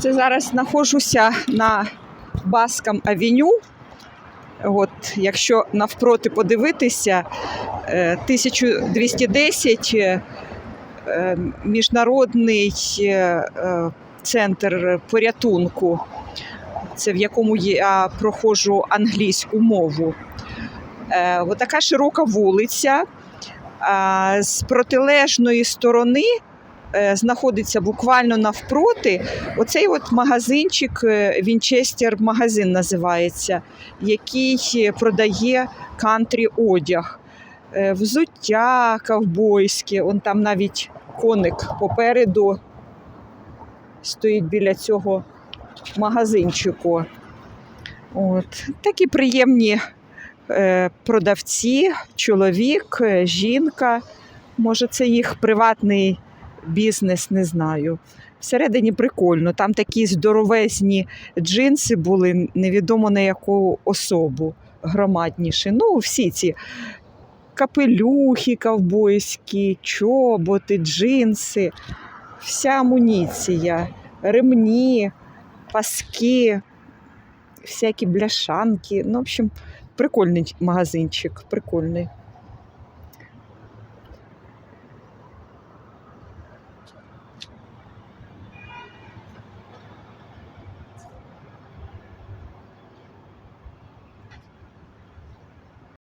Це зараз знаходжуся на Баскам Авеню. От, якщо навпроти подивитися, е, 1210 е, е, міжнародний е, центр порятунку, це в якому я проходжу англійську мову. Е, От така широка вулиця. З протилежної сторони знаходиться буквально навпроти оцей от магазинчик, е, Вінчестер магазин називається, який е, продає кантрі одяг. Е, Взуття ковбойське, он там навіть коник попереду стоїть біля цього магазинчику. От. Такі приємні е, продавці, чоловік, е, жінка. Може, це їх приватний бізнес, не знаю. Всередині прикольно. Там такі здоровезні джинси були, невідомо на яку особу громадніші. Ну, всі ці капелюхи ковбойські, чоботи, джинси, вся амуніція, ремні, паски, всякі бляшанки. Ну, в общем, прикольний магазинчик, прикольний.